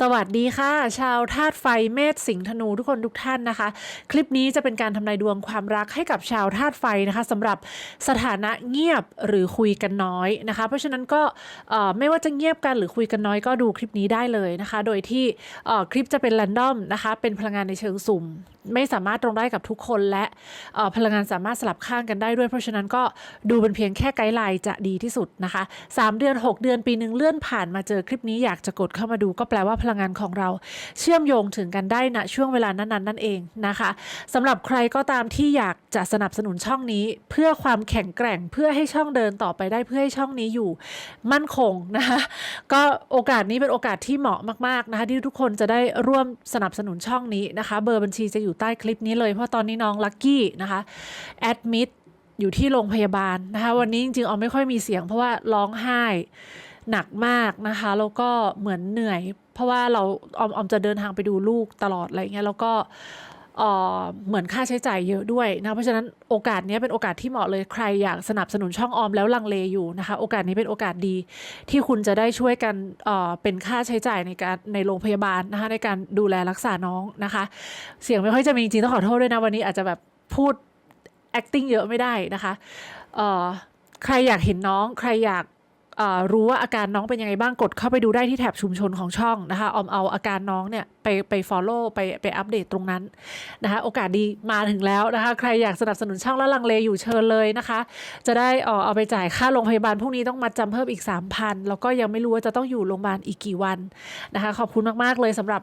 สวัสดีค่ะ ชาวธาตุไฟเมษสิงห์ธนูทุกคนทุกท่านนะคะ คลิปนี้จะเป็นการทำนายดวงความรักให้กับชาวธาตุไฟนะคะสำหรับสถานะเงียบหรือคุยกันน้อยนะคะ เพราะฉะนั้นก็ไม่ว่าจะเงียบกันหรือคุยกันน้อยก็ดูคลิปนี้ได้เลยนะคะ โดยที่คลิปจะเป็นแรนดอมนะคะเป็นพลังงานในเชิงสุ่ม ไม่สามารถตรงได้กับทุกคนและพลังงานสามารถสลับข้างกันได้ด้วย เพราะฉะนั้นก็ดูเป็นเพียงแค่ไกด์ไลน์จะดีที่สุดนะคะ 3 เดือน 6 เดือนปีหนึ่งเลื่อนผ่านมาเจอคลิปนี้อยากจะกดเข้ามาดูก็แปลว่าพลังงานของเราเชื่อมโยงถึงกันได้ณช่วงเวลานั้นๆนั่นเองนะคะสำหรับใครก็ตามที่อยากจะสนับสนุนช่องนี้ เพื่อความแข็งแกร่งเพื่อให้ช่องเดินต่อไปได้เพื่อให้ช่องนี้อยู่มั่นคงนะคะก็โอกาสนี้เป็นโอกาสที่เหมาะมากๆนะคะที่ทุกคนจะได้ร่วมสนับสนุนช่องนี้นะคะ เบอร์บัญชีจะอยู่ใต้คลิปนี้เลยเพราะตอนนี้น้องลักกี้นะคะแอดมิดอยู่ที่โรงพยาบาลนะคะ วันนี้จริงๆออมไม่ค่อยมีเสียงเพราะว่าร้องไห้หนักมากนะคะ แล้วก็เหมือนเหนื่อย เพราะว่าเราออมออมจะเดินทางไปดูลูกตลอดอะไรเงี้ยแล้วก็เอ่อเหมือนค่าใช้จ่ายเยอะด้วยนะ เพราะฉะนั้นโอกาสนี้เป็นโอกาสที่เหมาะเลยใครอยากสนับสนุนช่องออมแล้วลังเลอยู่นะคะ โอกาสนี้เป็นโอกาสดีที่คุณจะได้ช่วยกันเอ่อเป็นค่าใช้จ่ายในการในโรงพยาบาลนะคะในการดูแลรักษาน้องนะคะ เสียงไม่ค่อยจะมีจริงๆต้องขอโทษด้วยนะ วันนี้อาจจะแบบพูด acting เยอะไม่ได้นะคะเอ่อใครอยากเห็นน้อง ใครอยาก รู้ว่าอาการน้องเป็นยังไงบ้างกดเข้าไปดูได้ที่แถบชุมชนของช่องนะคะออมเอาอาการน้องเนี่ยไปไป follow ไปไปอัปเดตตรงนั้นนะคะโอกาสดีมาถึงแล้วนะคะใครอยากสนับสนุนช่องแล้วลังเลอยู่เชิญเลยนะคะ จะได้เอ่อเอาไปจ่ายค่าโรงพยาบาลพวกนี้ต้องมาจำเพิ่มอีก 3,000 แล้วก็ยังไม่รู้ว่าจะต้องอยู่โรงพยาบาลอีกกี่วันนะคะขอบคุณมากๆเลยสำหรับ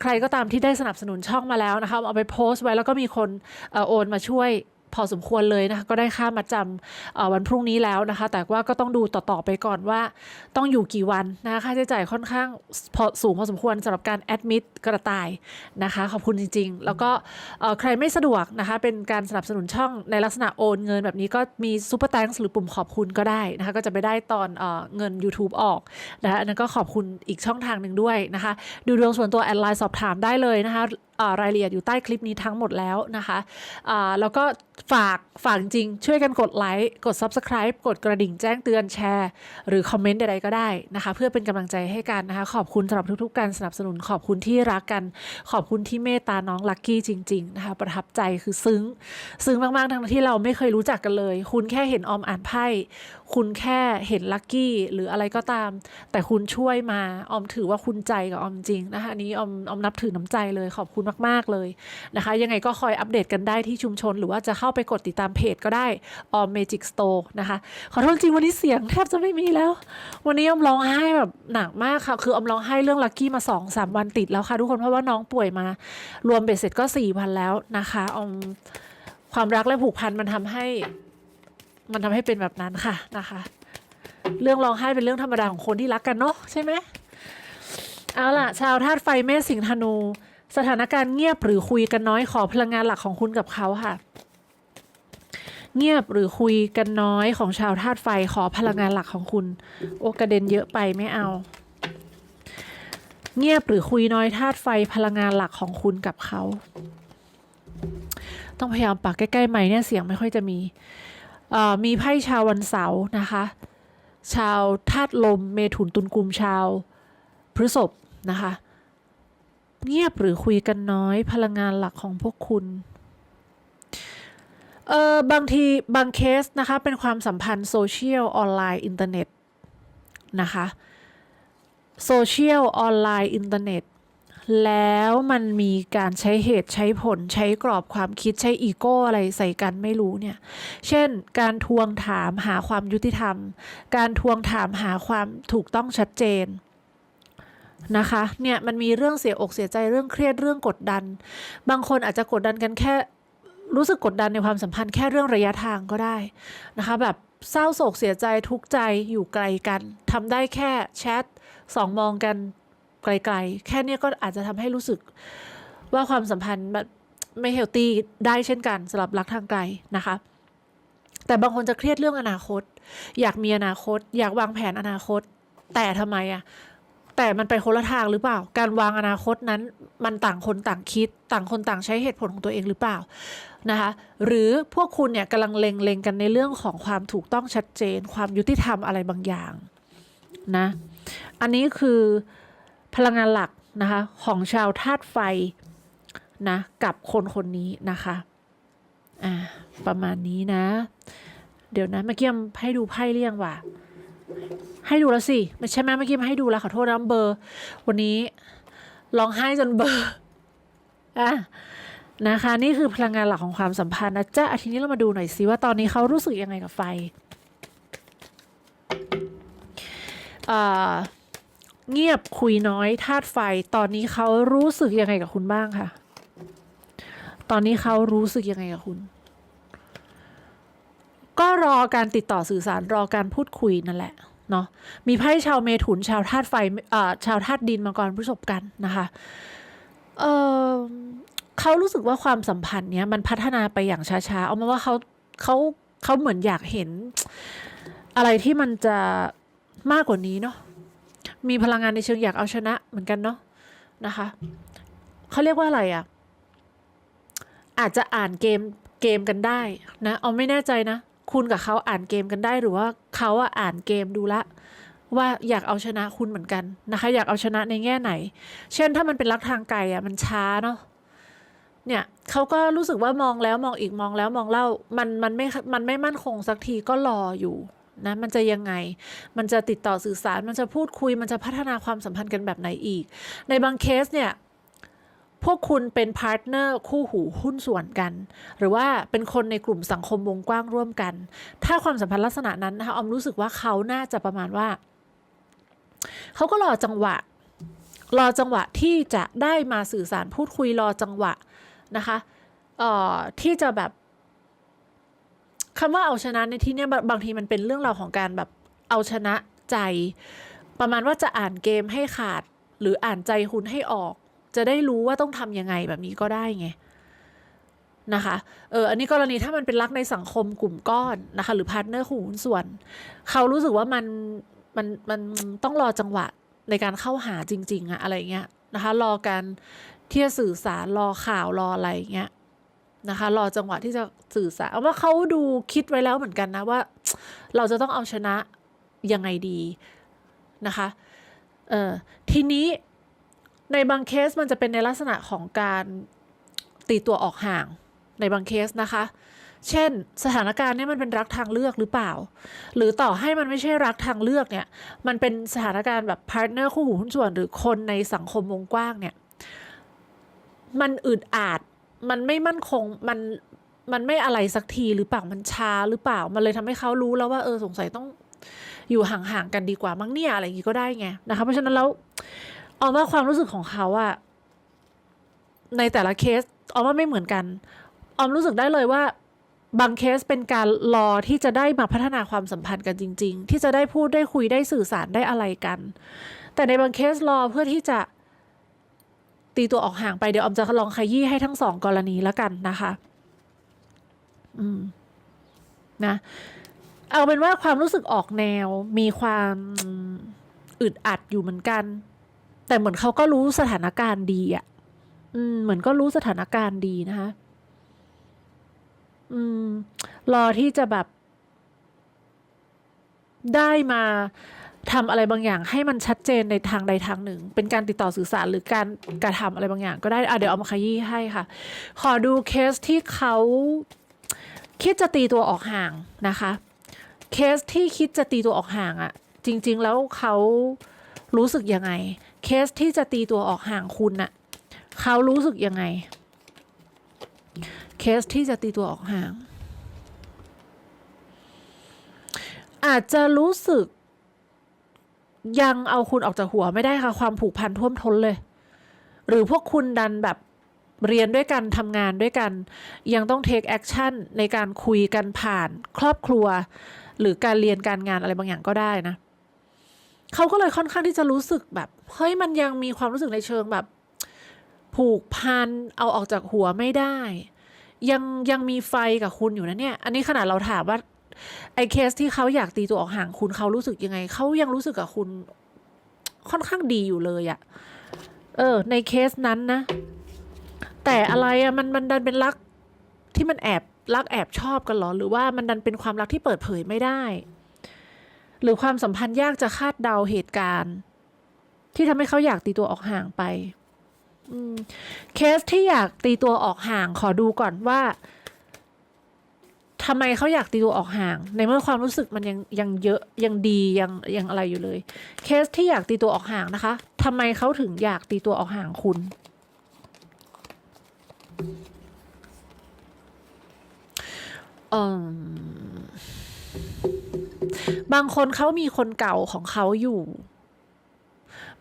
ใครก็ตามที่ได้สนับสนุนช่องมาแล้วนะคะเอาไปโพสต์ไว้แล้วก็มีคนโอนมาช่วย พอสมควรเลยนะคะก็ได้ค่ามาจำวันพรุ่งนี้แล้วนะคะ แต่ว่าก็ต้องดูต่อๆไปก่อนว่า ต้องอยู่กี่วันนะคะค่าใช้จ่ายค่อนข้างพอสูงพอสมควรสำหรับการแอดมิดกระต่ายนะคะ ขอบคุณจริง ๆ แล้วก็ใครไม่สะดวกนะคะ เป็นการสนับสนุนช่องในลักษณะโอนเงินแบบนี้ก็มีซูเปอร์แตงหรือปุ่มขอบคุณก็ได้นะคะ ก็จะไปได้ตอนเอเงิน YouTube ออกนะคะอันนั้นก็ขอบคุณอีกช่องทางหนึ่งด้วยนะคะ ดูดวงส่วนตัวแอดไลน์สอบถามได้เลยนะคะรายละเอียดอยู่ใต้คลิปนี้ทั้งหมดแล้วนะคะแล้วก็ฝากฝากจริงช่วยกันกดไลค์กด Subscribe กดกระดิ่งแจ้งเตือนแชร์ หรือคอมเมนต์ใดๆก็ได้นะคะ เพื่อเป็นกำลังใจให้กันนะคะ ขอบคุณสำหรับทุกๆ การสนับสนุนขอบคุณที่รักกัน ขอบคุณที่เมตตาน้องลักกี้จริง ๆ นะคะ ประทับใจคือซึ้ง ซึ้งมากๆทั้งที่เราไม่เคยรู้จักกันเลย คุณแค่เห็นออมอ่านไพ่คุณแค่เห็นลักกี้หรืออะไรก็ตาม แต่คุณช่วยมาออมถือว่าคุณใจกับออมจริงนะคะนนี้ออมออมนับถือน้ำใจเลยขอบคุณมาก ๆ เลยนะคะ ยังไงก็คอยอัปเดตกันได้ที่ชุมชน หรือว่าจะเข้าไปกดติดตามเพจก็ได้ออมเมจิกสโตร์นะคะ ขอโทษจริงวันนี้เสียงแทบจะไม่มีแล้ว วันนี้ออมร้องไห้แบบหนักมากค่ะ คือออมร้องไห้เรื่องลักกี้มาสองสามวันติดแล้วค่ะทุกคนเพราะว่าน้องป่วยมา รวมเบ็ดเสร็จก็สี่วันแล้วนะคะออมความรักและผูกพันมันทำให้ มันทำให้เป็นแบบนั้นค่ะนะคะ เรื่องร้องไห้เป็นเรื่องธรรมดาของคนที่รักกันเนาะใช่ไหมเอาล่ะ ชาวธาตุไฟเมษสิงห์ธนู สถานการณ์เงียบหรือคุยกันน้อยขอพลังงานหลักของคุณกับเขาค่ะ เงียบหรือคุยกันน้อยของชาวธาตุไฟขอพลังงานหลักของคุณ โอกระเด็นเยอะไปไม่เอา เงียบหรือคุยน้อยธาตุไฟพลังงานหลักของคุณกับเขา ต้องพยายามปากใกล้ๆไม้เนี่ยเสียงไม่ค่อยจะมีมีไพ่ชาววันเสาร์นะคะ ชาวธาตุลมเมถุนตุลกุมชาวพฤษภนะคะ เงียบหรือคุยกันน้อยพลังงานหลักของพวกคุณเออบางทีบางเคสนะคะเป็นความสัมพันธ์โซเชียลออนไลน์อินเทอร์เน็ตนะคะโซเชียลออนไลน์อินเทอร์เน็ตแล้วมันมีการใช้เหตุใช้ผลใช้กรอบความคิดใช้อีโก้อะไรใส่กันไม่รู้เนี่ย เช่น การทวงถามหาความยุติธรรม การทวงถามหาความถูกต้องชัดเจน นะคะเนี่ยมันมีเรื่องเสียอกเสียใจเรื่องเครียดเรื่องกดดัน บางคนอาจจะกดดันกันแค่รู้สึกกดดันในความสัมพันธ์แค่เรื่องระยะทางก็ได้นะคะแบบเศร้าโศกเสียใจทุกใจอยู่ไกลกันทำได้แค่แชทสองมองกันไกลๆ แค่เนี้ยก็อาจจะทำให้รู้สึกว่าความสัมพันธ์แบบไม่เฮลตี้ได้เช่นกันสำหรับรักทางไกลนะคะ แต่บางคนจะเครียดเรื่องอนาคต อยากมีอนาคต อยากวางแผนอนาคต แต่ทำไมอะ แต่มันไปคนละทางหรือเปล่า การวางอนาคตนั้น มันต่างคนต่างคิด ต่างคนต่างใช้เหตุผลของตัวเองหรือเปล่านะคะหรือพวกคุณเนี่ยกำลังเล็งเลงกันในเรื่องของความถูกต้องชัดเจน ความยุติธรรมอะไรบางอย่างนะอันนี้คือพลังงานหลักนะคะของชาวธาตุไฟนะกับคนคนนี้นะคะอ่าประมาณนี้นะ เดี๋ยวนะเมื่อกี้ให้ดูไพ่เรียงว่ะ ให้ดูแล้วสิไม่ใช่ไหมเมื่อกี้มาให้ดูแล้วขอโทษนะเบอร์ วันนี้ร้องไห้จนเบอร์อะนะคะ นี่คือพลังงานหลักของความสัมพันธ์นะจ๊ะอาทีนี้เรามาดูหน่อยสิว่าตอนนี้เขารู้สึกยังไงกับไฟอ่าเงียบคุยน้อยธาตุไฟ ตอนนี้เขารู้สึกยังไงกับคุณบ้างคะตอนนี้เขารู้สึกยังไงกับคุณ ก็รอการติดต่อสื่อสารรอการพูดคุยนั่นแหละเนาะมีไพ่ชาวเมถุนชาวธาตุไฟชาวธาตุดินมาก่อนประสบกันนะคะเเขารู้สึกว่าความสัมพันธ์เนี้ยมันพัฒนาไปอย่างช้าๆ เอามาว่าเขาเขาเขาเหมือนอยากเห็น อะไรที่มันจะมากกว่านี้เนาะมีพลังงานในเชิงอยากเอาชนะเหมือนกันเนาะนะคะเขาเรียกว่าอะไรอะ่ะอาจจะอ่านเกมเกมกันได้นะ เอาไม่แน่ใจนะ คุณกับเขาอ่านเกมกันได้หรือว่าเขาอ่านเกมดูละ ว่าอยากเอาชนะคุณเหมือนกันนะคะ อยากเอาชนะในแง่ไหน เช่นถ้ามันเป็นรักทางไกลอะมันช้าเนาะเนี่ยเขาก็รู้สึกว่ามองแล้วมองอีกมองแล้วมองเล่ามันมันไม่มันไม่มั่นคงสักทีก็รออยู่นะมันจะยังไง มันจะติดต่อสื่อสาร มันจะพูดคุย มันจะพัฒนาความสัมพันธ์กันแบบไหนอีก ในบางเคสเนี่ย พวกคุณเป็นพาร์ทเนอร์คู่หูหุ้นส่วนกัน หรือว่าเป็นคนในกลุ่มสังคมวงกว้างร่วมกัน ถ้าความสัมพันธ์ลักษณะนั้นนะคะออมรู้สึกว่าเขาน่าจะประมาณว่า เขาก็รอจังหวะ รอจังหวะที่จะได้มาสื่อสารพูดคุยรอจังหวะนะคะเอ่อที่จะแบบคำว่าเอาชนะในที่นี้บางบางทีมันเป็นเรื่องราวของการแบบเอาชนะใจ ประมาณว่าจะอ่านเกมให้ขาด หรืออ่านใจคุณให้ออก จะได้รู้ว่าต้องทำยังไงแบบนี้ก็ได้ไงนะคะ เออ อันนี้กรณีถ้ามันเป็นรักในสังคมกลุ่มก้อนนะคะ หรือพาร์ทเนอร์หุ้นส่วน เขารู้สึกว่ามัน มัน มันต้องรอจังหวะในการเข้าหาจริง ๆอะอะไรเงี้ยนะคะ รอการที่จะสื่อสาร รอข่าว รออะไรเงี้ยนะคะ รอจังหวะที่จะสื่อสารเอาว่าเขาดูคิดไว้แล้วเหมือนกันนะว่า เราจะต้องเอาชนะยังไงดีนะคะ เออทีนี้ ในบางเคสมันจะเป็นในลักษณะของการตีตัวออกห่างในบางเคสนะคะ เช่น สถานการณ์เนี้มันเป็นรักทางเลือกหรือเปล่า หรือต่อให้มันไม่ใช่รักทางเลือกเนี่ย มันเป็นสถานการณ์แบบพาร์ทเนอร์คู่หูหุ้นส่วนหรือคนในสังคมวงกว้างเนี่ย มันอึดอาดมันไม่มั่นคง มัน มันไม่อะไรสักทีหรือเปล่า มันช้าหรือเปล่า มันเลยทำให้เขารู้แล้วว่าเออสงสัยต้องอยู่ห่างๆกันดีกว่ามั้งเนี่ยอะไรอย่างงี้ก็ได้ไงนะคะ เพราะฉะนั้นแล้ว ออมว่าความรู้สึกของเขาอะในแต่ละเคสออมว่าไม่เหมือนกัน ออมรู้สึกได้เลยว่าบางเคสเป็นการรอที่จะได้มาพัฒนาความสัมพันธ์กันจริง ๆ ที่จะได้พูดได้คุยได้สื่อสารได้อะไรกัน แต่ในบางเคสรอเพื่อที่จะตีตัวออกห่างไปเดี๋ยวออมจะลองขยี้ให้ทั้งสองกรณีแล้วกันนะคะ อืม นะ เอาเป็นว่าความรู้สึกออกแนวมีความอึดอัดอยู่เหมือนกัน แต่เหมือนเขาก็รู้สถานการณ์ดีอะ่ะ อืม เหมือนก็รู้สถานการณ์ดีนะคะ อืม รอที่จะแบบ ได้มาทำอะไรบางอย่างให้มันชัดเจนในทางใดทางหนึ่ง เป็นการติดต่อสื่อสารหรือการกระทำอะไรบางอย่าง ก็ได้อะเดี๋ยวเอามาขยี้ให้ค่ะ ขอดูเคสที่เขาคิดจะตีตัวออกห่างนะคะ เคสที่คิดจะตีตัวออกห่างอะ่ะจริง ๆ แล้วเขารู้สึกยังไง เคสที่จะตีตัวออกห่างคุณน่ะเขารู้สึกยังไง เคสที่จะตีตัวออกห่าง อาจจะรู้สึก ยังเอาคุณออกจากหัวไม่ได้ค่ะ ความผูกพันท่วมท้นเลย หรือพวกคุณดันแบบเรียนด้วยกันทำงานด้วยกัน ยังต้อง take action ในการคุยกันผ่าน ครอบครัว หรือการเรียนการงานอะไรบางอย่างก็ได้นะ เขาก็เลยค่อนข้างที่จะรู้สึกแบบเฮ้ยมันยังมีความรู้สึกในเชิงแบบ ผูกพันเอาออกจากหัวไม่ได้ ยังยังมีไฟกับคุณอยู่นะเนี่ย อันนี้ขนาดเราถามว่าไอ้เคสที่เขาอยากตีตัวออกห่างคุณเขารู้สึกยังไงเขายังรู้สึกกับคุณค่อนข้างดีอยู่เลยอะเออ ในเคสนั้นนะ แต่อะไรอะมันมันดันเป็นรักที่มันแอบรักแอบชอบกันเหรอ หรือว่ามันดันเป็นความรักที่เปิดเผยไม่ได้ หรือความสัมพันธ์ยากจะคาดเดาเหตุการณ์ ที่ทำให้เขาอยากตีตัวออกห่างไปอืมเคสที่อยากตีตัวออกห่างขอดูก่อนว่าทำไมเขาอยากตีตัวออกห่าง ในเมื่อความรู้สึกมันยังยังเยอะยังดียังยังอะไรอยู่เลย เคสที่อยากตีตัวออกห่างนะคะทำไมเขาถึงอยากตีตัวออกห่างคุณเออ บางคนเขามีคนเก่าของเขาอยู่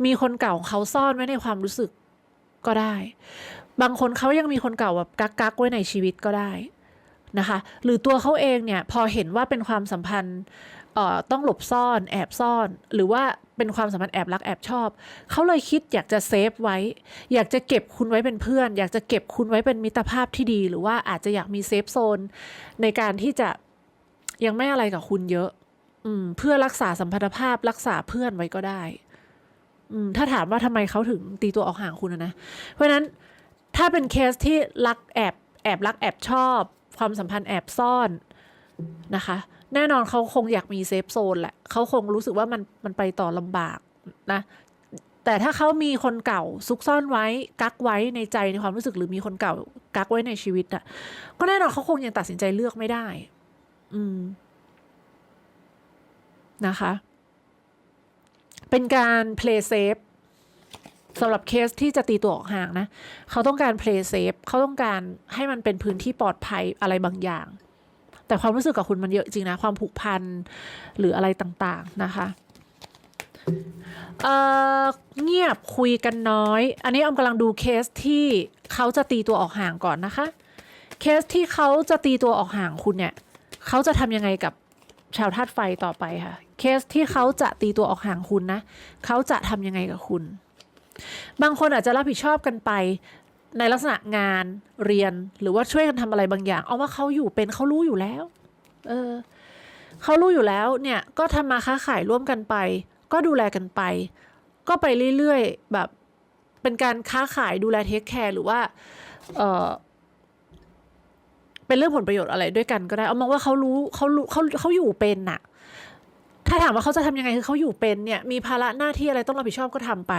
มีคนเก่าของเขาซ่อนไว้ในความรู้สึกก็ได้ บางคนเขายังมีคนเก่าแบบกักกักๆไว้ในชีวิตก็ได้นะคะ หรือตัวเขาเองเนี่ยพอเห็นว่าเป็นความสัมพันธ์เอ่อต้องหลบซ่อนแอบซ่อน หรือว่าเป็นความสัมพันธ์แอบรักแอบชอบ เขาเลยคิดอยากจะเซฟไว้ อยากจะเก็บคุณไว้เป็นเพื่อน อยากจะเก็บคุณไว้เป็นมิตรภาพที่ดี หรือว่าอาจจะอยากมีเซฟโซนในการที่จะยังไม่อะไรกับคุณเยอะ อืม เพื่อรักษาสัมพันธภาพรักษาเพื่อนไว้ก็ได้ อืม ถ้าถามว่าทำไมเขาถึงตีตัวออกห่างคุณนะ เพราะฉะนั้นถ้าเป็นเคสที่รักแอบแอบรักแอบชอบ ความสัมพันธ์แอบซ่อนนะคะ แน่นอนเขาคงอยากมีเซฟโซนแหละเขาคงรู้สึกว่ามันมันไปต่อลำบากนะแต่ถ้าเขามีคนเก่าซุกซ่อนไว้ กักไว้ในใจในความรู้สึกหรือมีคนเก่า กักไว้ในชีวิตอะ ก็แน่นอนเขาคงยังตัดสินใจเลือกไม่ได้ อืม นะคะ เป็นการ play safe สำหรับเคสที่จะตีตัวออกห่างนะ เขาต้องการ play safe เขาต้องการให้มันเป็นพื้นที่ปลอดภัยอะไรบางอย่าง แต่ความรู้สึกกับคุณมันเยอะจริงนะ ความผูกพันหรืออะไรต่างๆนะคะเเงียบคุยกันน้อย อันนี้ออมกำลังดูเคสที่เขาจะตีตัวออกห่างก่อนนะคะ เคสที่เขาจะตีตัวออกห่างคุณเนี่ย เขาจะทำยังไงกับ ชาวธาตุไฟต่อไปค่ะ เคสที่เขาจะตีตัวออกห่างคุณนะ เขาจะทำยังไงกับคุณ บางคนอาจจะรับผิดชอบกันไปในลักษณะงานเรียนหรือว่าช่วยกันทำอะไรบางอย่าง เอาว่าเขาอยู่เป็นเขารู้อยู่แล้ว เออเขารู้อยู่แล้วเนี่ยก็ทำมาค้าขายร่วมกันไป ก็ดูแลกันไป ก็ไปเรื่อยๆแบบเป็นการค้าขายดูแลเทคแคร์หรือว่า เออ เป็นเรื่องผลประโยชน์อะไรด้วยกันก็ได้ เอามองว่าเขารู้เขารู้เขาเขาอยู่เป็นน่ะ ถ้าถามว่าเขาจะทำยังไงคือเขาอยู่เป็นเนี่ยมีภาระหน้าที่อะไรต้องรับผิดชอบก็ทำไป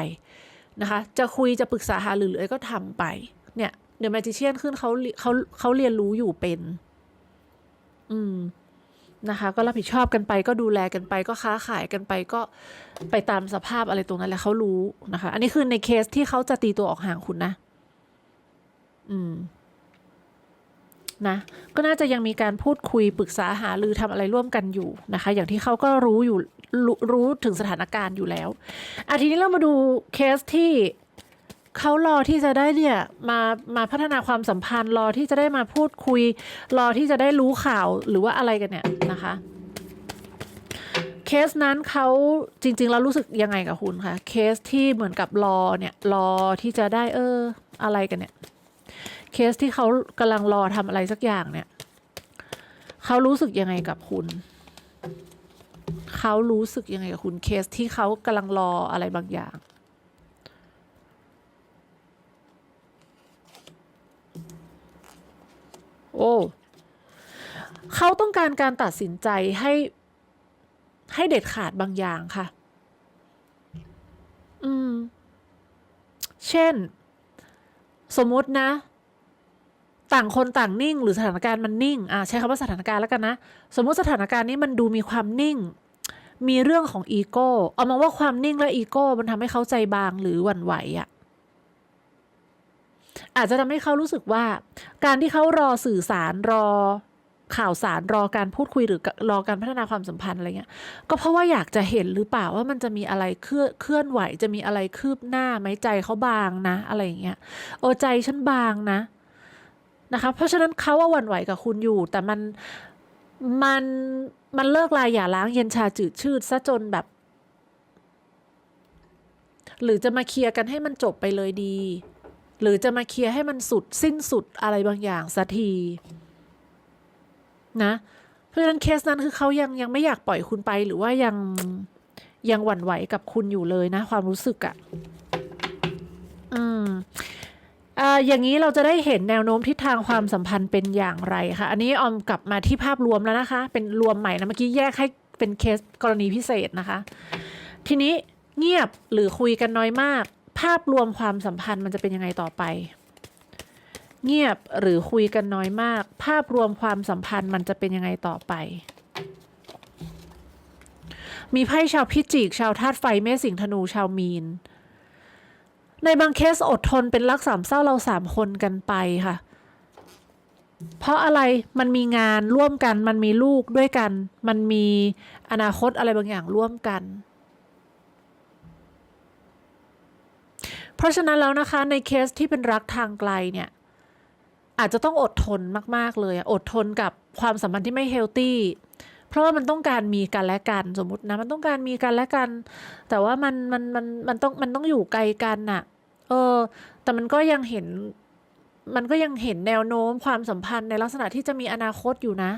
นะคะ จะคุยจะปรึกษาหาหรืออะไรก็ทำไป เนี่ยเดี๋ยวแมจิเชียนขึ้นเขาเขาเขาเรียนรู้อยู่เป็น อืมนะคะ ก็รับผิดชอบกันไปก็ดูแลกันไป ก็ค้าขายกันไปก็ไปตามสภาพอะไรตรงนั้นแหละเขารู้นะคะ อันนี้คือในเคสที่เขาจะตีตัวออกห่างคุณนะ อืม นะก็น่าจะยังมีการพูดคุยปรึกษาหารือทำอะไรร่วมกันอยู่นะคะ อย่างที่เขาก็รู้อยู่รู้รู้ถึงสถานการณ์อยู่แล้วอาทีนี้เรามาดูเคสที่เขารอที่จะได้เนี่ยมามาพัฒนาความสัมพันธ์รอที่จะได้มาพูดคุย รอที่จะได้รู้ข่าวหรือว่าอะไรกันเนี่ยนะคะเคสนั้นเขาจริง ๆ แล้วรู้สึกยังไงกับคุณคะเคสที่เหมือนกับรอเนี่ยรอที่จะได้เอออะไรกันเนี่ย เคสที่เขากำลังรอทำอะไรสักอย่างเนี่ย เขารู้สึกยังไงกับคุณ เขารู้สึกยังไงกับคุณเคสที่เขากำลังรออะไรบางอย่างโอ้ เขาต้องการการตัดสินใจให้ให้เด็ดขาดบางอย่างค่ะ อืม เช่น สมมตินะ ต่างคนต่างนิ่ง หรือสถานการณ์มันนิ่งอ่าใช้คำว่าสถานการณ์แล้วกันนะ สมมุติสถานการณ์นี้มันดูมีความนิ่ง มีเรื่องของอีโก้เอามาว่าความนิ่งและอีโก้มันทำให้เขาใจบางหรือหวั่นไหวอะ่ะอาจจะทำให้เขารู้สึกว่า การที่เขารอสื่อสารรอข่าวสารรอการพูดคุยหรือรอการพัฒนาความสัมพันธ์อะไรเงี้ย ก็เพราะว่าอยากจะเห็นหรือเปล่าว่ามันจะมีอะไรเคลื่อนเคลื่อนไหว จะมีอะไรคืบหน้าไหมใจเขาบางนะ อะไรอย่างเงี้ยโอใจฉันบางนะ นะคะ เพราะฉะนั้นเขาว่าหวั่นไหวกับคุณอยู่ แต่มันมันมันเลิกลายอย่าล้างเย็นชาจืดชืดซะจนแบบ หรือจะมาเคลียร์กันให้มันจบไปเลยดี หรือจะมาเคลียร์ให้มันสุดสิ้นสุดอะไรบางอย่างสักที นะ เพราะฉะนั้นเคสนั้นคือเขายังยังไม่อยากปล่อยคุณไปหรือว่ายังยังหวั่นไหวกับคุณอยู่เลยนะ ความรู้สึกอะ่ะ อืม อย่างนี้เราจะได้เห็นแนวโน้มทิศทางความสัมพันธ์เป็นอย่างไรคะอันนี้ออมกลับมาที่ภาพรวมแล้วนะคะ เป็นรวมใหม่นะเมื่อกี้แยกให้เป็นเคสกรณีพิเศษนะคะ ทีนี้เงียบหรือคุยกันน้อยมาก ภาพรวมความสัมพันธ์มันจะเป็นยังไงต่อไป เงียบหรือคุยกันน้อยมาก ภาพรวมความสัมพันธ์มันจะเป็นยังไงต่อไป มีไพ่ชาวพิจิกชาวธาตุไฟเมษสิงห์ธนูชาวมีน ในบางเคสอดทนเป็นรักสามเศร้าเราสามคนกันไปค่ะ เพราะอะไรมันมีงานร่วมกัน มันมีลูกด้วยกัน มันมีอนาคตอะไรบางอย่างร่วมกัน เพราะฉะนั้นแล้วนะคะในเคสที่เป็นรักทางไกลเนี่ยอาจจะต้องอดทนมาก ๆ เลย อดทนกับความสัมพันธ์ที่ไม่เฮลตี้ เพราะว่ามันต้องการมีกันและกันสมมตินะ มันต้องการมีกันและกัน แต่ว่ามันมันมันมันต้องมันต้องอยู่ไกลกันน่ะ ออ แต่มันก็ยังเห็น มันก็ยังเห็นแนวโน้มความสัมพันธ์ในลักษณะที่จะมีอนาคตอยู่นะ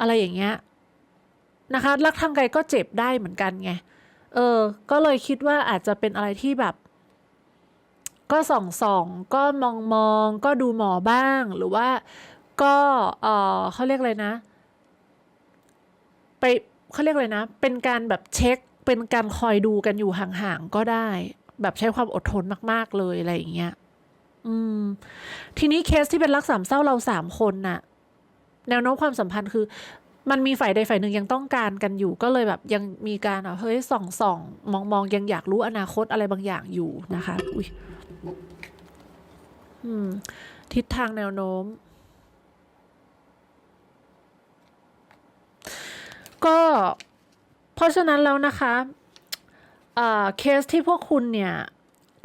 อะไรอย่างเงี้ยนะคะ รักทางไกลก็เจ็บได้เหมือนกันไง เออ ก็เลยคิดว่าอาจจะเป็นอะไรที่แบบ ก็ส่องส่องก็มองมองก็ดูหมอบ้าง หรือว่าก็เออเขาเรียกอะไรนะ ไปเขาเรียกอะไรนะ เป็นการแบบเช็ค เป็นการคอยดูกันอยู่ห่างๆก็ได้ แบบใช้ความอดทนมาก ๆ เลยอะไรอย่างเงี้ย อืม ทีนี้เคสที่เป็นรักสามเศร้าเราสามคนน่ะ แนวโน้มความสัมพันธ์คือ มันมีฝ่ายใดฝ่ายหนึ่งยังต้องการกันอยู่ ก็เลยแบบยังมีการอะเฮ้ยส่องส่องมองมองยังอยากรู้อนาคตอะไรบางอย่างอยู่นะคะ อุ้ยอืม ทิศทางแนวโน้มก็เพราะฉะนั้นแล้วนะคะ เคสที่พวกคุณเนี่ย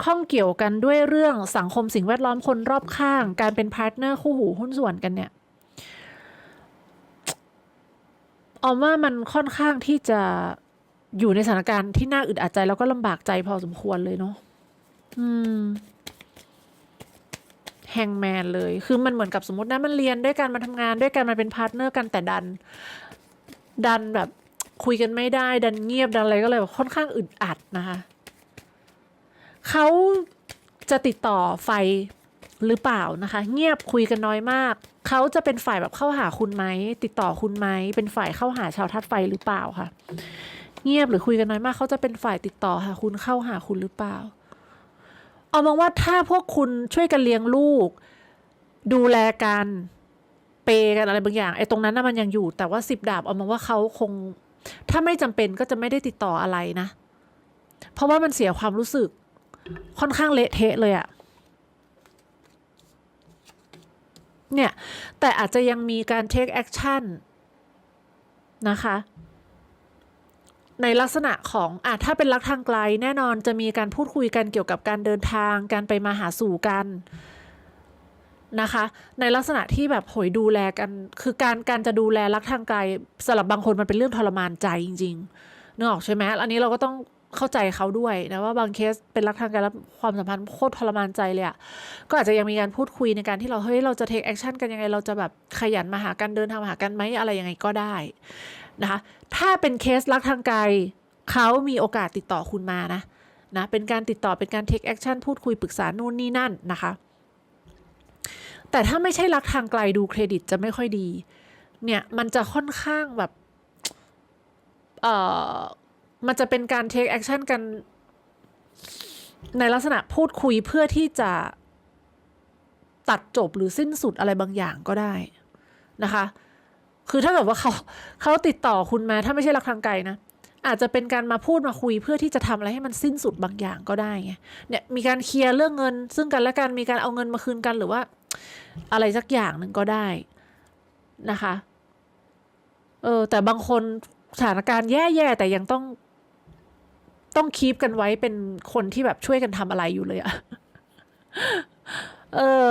ข้องเกี่ยวกันด้วยเรื่องสังคมสิ่งแวดล้อมคนรอบข้าง การเป็นพาร์ทเนอร์คู่หูหุ้นส่วนกันเนี่ยออมว่ามันค่อนข้างที่จะอยู่ในสถานการณ์ที่น่าอึดอัดใจแล้วก็ลำบากใจพอสมควรเลยเนาะอืมแฮงแมนเลย คือมันเหมือนกับสมมตินะมันเรียนด้วยกันมันทำงานด้วยกันมันเป็นพาร์ทเนอร์กันแต่ดัน ดันแบบ คุยกันไม่ได้ ดันเงียบดันอะไรก็เลยแบบค่อนข้างอึดอัดนะคะเขาจะติดต่อไฟหรือเปล่านะคะ เงียบคุยกันน้อยมาก เขาจะเป็นฝ่ายแบบเข้าหาคุณไหมติดต่อคุณไหมเป็นฝ่ายเข้าหาชาวทัดไฟหรือเปล่าค่ะ เงียบหรือคุยกันน้อยมาก เขาจะเป็นฝ่ายติดต่อหาคุณเข้าหาคุณหรือเปล่า เอามองว่าถ้าพวกคุณช่วยกันเลี้ยงลูก ดูแลกันเปย์กันอะไรบางอย่างไอ้ตรงนั้นน่ะมันยังอยู่ แต่ว่าสิบดาบเอามองว่าเขาคง ถ้าไม่จำเป็นก็จะไม่ได้ติดต่ออะไรนะ เพราะว่ามันเสียความรู้สึก ค่อนข้างเละเทะเลยอะเนี่ย แต่อาจจะยังมีการ take action นะคะ ในลักษณะของอะถ้าเป็นรักทางไกล แน่นอนจะมีการพูดคุยกันเกี่ยวกับการเดินทาง การไปมาหาสู่กัน นะคะ ในลักษณะที่แบบโหยดูแลกัน คือการการจะดูแลรักทางไกลสำหรับบางคนมันเป็นเรื่องทรมานใจจริงๆนึกออกใช่ไหมอันนี้เราก็ต้องเข้าใจเขาด้วยนะว่าบางเคสเป็นรักทางไกลแล้วความสัมพันธ์โคตรทรมานใจเลยอะก็อาจจะยังมีการพูดคุยในการที่เราเฮ้ยเราจะเทคแอคชั่นกันยังไง เราจะแบบขยันมาหากันเดินทางมาหากันไหมอะไรยังไงก็ได้นะคะถ้าเป็นเคสรักทางไกลเขามีโอกาสติดต่อคุณมานะนะเป็นการติดต่อเป็นการเทคแอคชั่นพูดคุยปรึกษานู่นนี่นั่นนะคะ แต่ถ้าไม่ใช่รักทางไกลดูเครดิตจะไม่ค่อยดี เนี่ยมันจะค่อนข้างแบบ เอ่อ มันจะเป็นการเทคแอคชั่นกัน ในลักษณะพูดคุยเพื่อที่จะตัดจบหรือสิ้นสุดอะไรบางอย่างก็ได้นะคะ คือถ้าเกิดว่าเขาเขาติดต่อคุณมาถ้าไม่ใช่รักทางไกลนะอาจจะเป็นการมาพูดมาคุยเพื่อที่จะทำอะไรให้มันสิ้นสุดบางอย่างก็ได้ไงเนี่ยมีการเคลียร์เรื่องเงิน ซึ่งกันและกันมีการเอาเงินมาคืนกันหรือว่า อะไรสักอย่างหนึ่งก็ได้นะคะ เออ แต่บางคนสถานการณ์แย่ๆแต่ยังต้อง ต้องคีปกันไว้เป็นคนที่แบบช่วยกันทำอะไรอยู่เลยอะเออ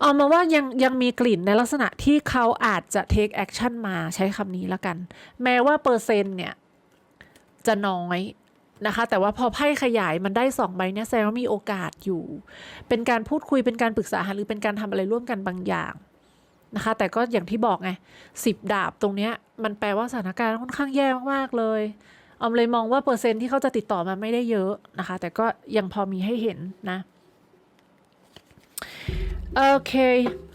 เอามาว่ายังยังมีกลิ่นในลักษณะที่เขาอาจจะ take action มาใช้คำนี้แล้วกัน แม้ว่าเปอร์เซ็นต์เนี่ย จะน้อย นะคะ แต่ว่าพอไพ่ขยายมันได้สองใบเนี่ยแสดงว่ามีโอกาสอยู่ เป็นการพูดคุยเป็นการปรึกษาหรือเป็นการทำอะไรร่วมกันบางอย่างนะคะ แต่ก็อย่างที่บอกไงสิบดาบตรงเนี้ยมันแปลว่าสถานการณ์ค่อนข้างแย่มากๆเลยออมเลยมองว่าเปอร์เซ็นต์ที่เขาจะติดต่อมาไม่ได้เยอะนะคะ แต่ก็ยังพอมีให้เห็นนะโอเค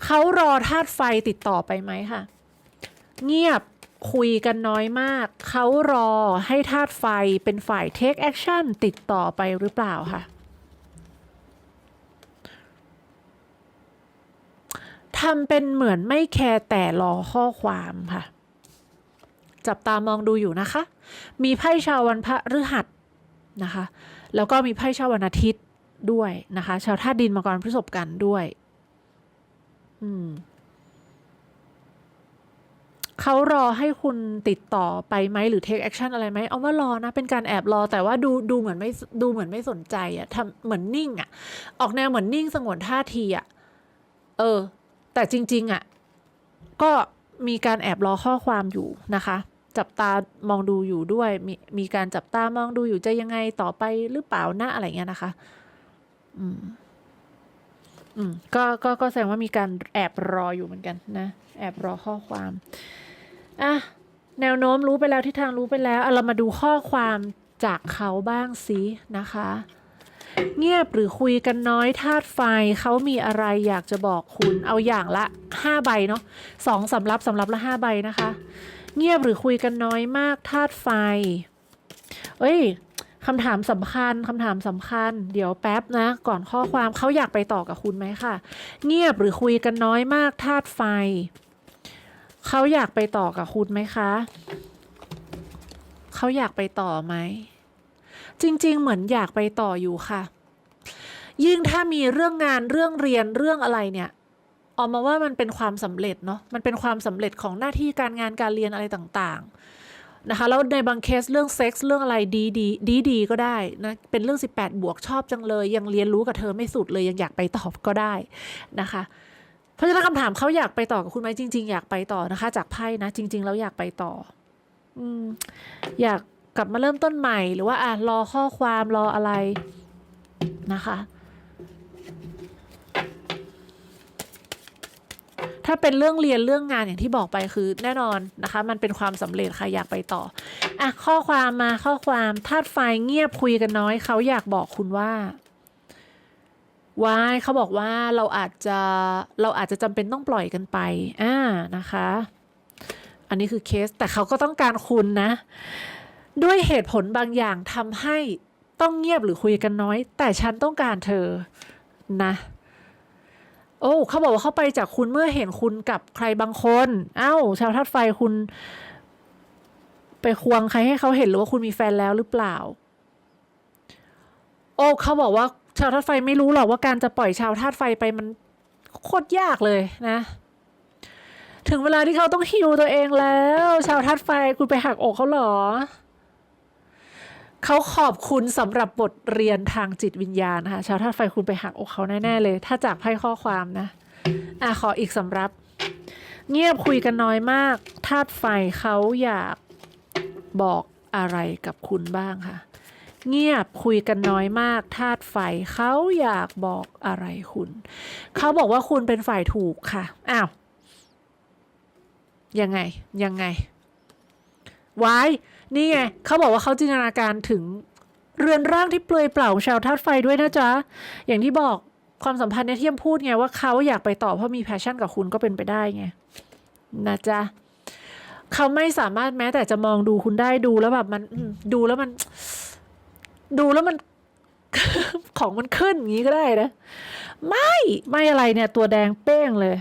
เขารอธาตุไฟติดต่อไปไหมค่ะ เงียบ คุยกันน้อยมาก เขารอให้ธาตุไฟเป็นฝ่าย take action ติดต่อไปหรือเปล่าค่ะทำเป็นเหมือนไม่แคร์แต่รอข้อความค่ะ จับตามองดูอยู่นะคะ มีไพ่ชาววันพระฤหัสนะคะ แล้วก็มีไพ่ชาววันอาทิตย์ด้วยนะคะ ชาวธาตุดินมังกรพฤษภกันด้วย อืม เขารอให้คุณติดต่อไปไหมหรือ take action อะไรไหมเอาว่ารอนะ เป็นการแอบรอแต่ว่าดูดูเหมือนไม่ดูเหมือนไม่สนใจอะทำเหมือนนิ่งอะออกแนวเหมือนนิ่งสงวนท่าทีอะเออ แต่จริง ๆอะก็มีการแอบรอข้อความอยู่นะคะ จับตามองดูอยู่ด้วย มีมีการจับตามองดูอยู่จะยังไงต่อไปหรือเปล่านะอะไรเงี้ยนะคะ อืม อืมก็ก็ก็แสดงว่ามีการแอบรออยู่เหมือนกันนะ แอบรอข้อความอะแนวโน้มรู้ไปแล้วทิศทางรู้ไปแล้วเรามาดูข้อความจากเขาบ้างสินะคะ เงียบหรือคุยกันน้อยธาตุไฟเขามีอะไรอยากจะบอกคุณเอาอย่างละห้าใบเนาะสองสำรับสำรับละห้าใบนะคะ เงียบหรือคุยกันน้อยมากธาตุไฟ เอ้ย คำถามสำคัญคำถามสำคัญ เดี๋ยวแป๊บนะ ก่อนข้อความเขาอยากไปต่อกับคุณไหมค่ะ เงียบหรือคุยกันน้อยมากธาตุไฟ เขาอยากไปต่อกับคุณไหมคะ เขาอยากไปต่อไหม จริง ๆ เหมือนอยากไปต่ออยู่ค่ะ ยิ่งถ้ามีเรื่องงานเรื่องเรียนเรื่องอะไรเนี่ยออกมาว่ามันเป็นความสำเร็จเนาะ มันเป็นความสำเร็จของหน้าที่การงานการเรียนอะไรต่างๆ นะคะแล้วในบางเคสเรื่องเซ็กส์เรื่องอะไรดีดีดีดีก็ได้นะเป็นเรื่อง 18 บวกชอบจังเลย ยังเรียนรู้กับเธอไม่สุดเลยยังอยากไปตอบก็ได้นะคะ เพราะฉะนั้นคำถามเขาอยากไปต่อกับคุณไหมจริง ๆ อยากไปต่อนะคะ จากไพ่นะ จริง ๆ แล้วอยากไปต่อ อืมอยากกลับมาเริ่มต้นใหม่ หรือว่าอะรอข้อความรออะไรนะคะ ถ้าเป็นเรื่องเรียนเรื่องงานอย่างที่บอกไปคือแน่นอนนะคะ มันเป็นความสำเร็จค่ะอยากไปต่ออะข้อความมาข้อความธาตุไฟเงียบคุยกันน้อยเขาอยากบอกคุณว่าวายเขาบอกว่าเราอาจจะเราอาจจะจำเป็นต้องปล่อยกันไปอ่านะคะ อันนี้คือเคสแต่เขาก็ต้องการคุณนะ ด้วยเหตุผลบางอย่างทำให้ต้องเงียบหรือคุยกันน้อย แต่ฉันต้องการเธอนะ โอ้เขาบอกว่าเขาไปจากคุณเมื่อเห็นคุณกับใครบางคนเอ้าชาวธาตุไฟคุณ ไปควงใครให้เขาเห็นหรือว่าคุณมีแฟนแล้วหรือเปล่า โอ้เขาบอกว่า ชาวธาตุไฟไม่รู้หรอกว่าการจะปล่อยชาวธาตุไฟไปมันโคตรยากเลยนะ ถึงเวลาที่เขาต้องฮิวตัวเองแล้ว ชาวธาตุไฟคุณไปหักอกเขาเหรอ เขาขอบคุณสำหรับบทเรียนทางจิตวิญญาณนะคะชาวธาตุไฟคุณไปหักอกเขาแน่ๆเลย ถ้าจากไพ่ข้อความนะ อะขออีกสำรับ เงียบคุยกันน้อยมากธาตุไฟเขาอยากบอกอะไรกับคุณบ้างค่ะ เงียบคุยกันน้อยมากธาตุไฟเขาอยากบอกอะไรคุณ เขาบอกว่าคุณเป็นฝ่ายถูกค่ะอ้าวยังไงยังไงวาย นี่ไงเขาบอกว่าเขาจินตนาการถึงเรือนร่างที่เปลือยเปล่าของชาวธาตุไฟด้วยนะจ๊ะ อย่างที่บอกความสัมพันธ์ในยที่ยมพูดไงว่าเขาอยากไปต่อเพราะมีแพชชั่นกับคุณก็เป็นไปได้ไงนะจ๊ะเขาไม่สามารถแม้แต่จะมองดูคุณได้ดูแล้วแบบมันดูแล้วมัน ดูแล้วมัน ของมันขึ้นอย่างนี้ก็ได้นะ ไม่ไม่อะไรเนี่ย ตัวแดงเป้งเลย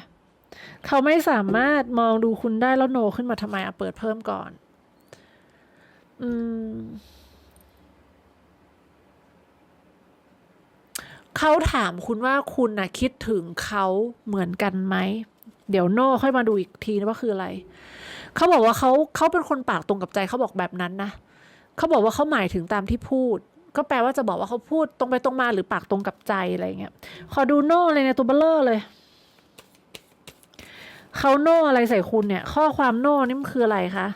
เขาไม่สามารถมองดูคุณได้แล้วโนขึ้นมาทำไมอะเปิดเพิ่มก่อน อืม เขาถามคุณว่าคุณน่ะคิดถึงเขาเหมือนกันไหม เดี๋ยวโน่ค่อยมาดูอีกทีนะว่าคืออะไร เขาบอกว่าเขาเขาเป็นคนปากตรงกับใจเขาบอกแบบนั้นนะ เขาบอกว่าเขาหมายถึงตามที่พูด ก็แปลว่าจะบอกว่าเขาพูดตรงไปตรงมาหรือปากตรงกับใจอะไรเงี้ย ขอดูโน่เลยเนี่ยตัวเบลเลอร์เลยเขาโน่อะไรใส่คุณเนี่ย ข้อความโน่นี่มันคืออะไรคะ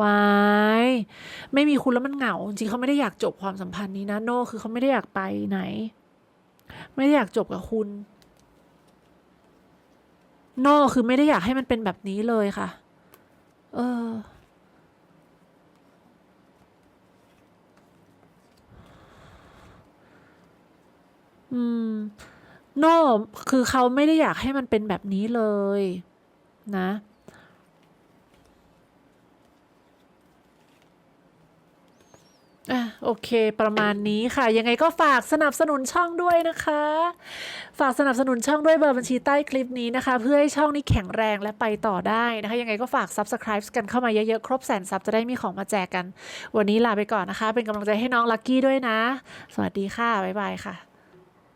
วายไม่มีคุณแล้วมันเหงา จริงๆเขาไม่ได้อยากจบความสัมพันธ์นี้นะโน่คือเขาไม่ได้อยากไปไหน ไม่ได้อยากจบกับคุณโน่คือไม่ได้อยากให้มันเป็นแบบนี้เลยค่ะ เอออืมโน่คือเขาไม่ได้อยากให้มันเป็นแบบนี้เลย นะ โอเค ประมาณนี้ค่ะ ยังไงก็ฝากสนับสนุนช่องด้วยนะคะ ฝากสนับสนุนช่องด้วยเบอร์บัญชีใต้คลิปนี้นะคะ เพื่อให้ช่องนี้แข็งแรงและไปต่อได้นะคะ ยังไงก็ฝาก subscribe กันเข้ามาเยอะๆ ครบแสนซับจะได้มีของมาแจกกัน วันนี้ลาไปก่อนนะคะ เป็นกำลังใจให้น้องลักกี้ด้วยนะ สวัสดีค่ะ บ๊ายบายค่ะ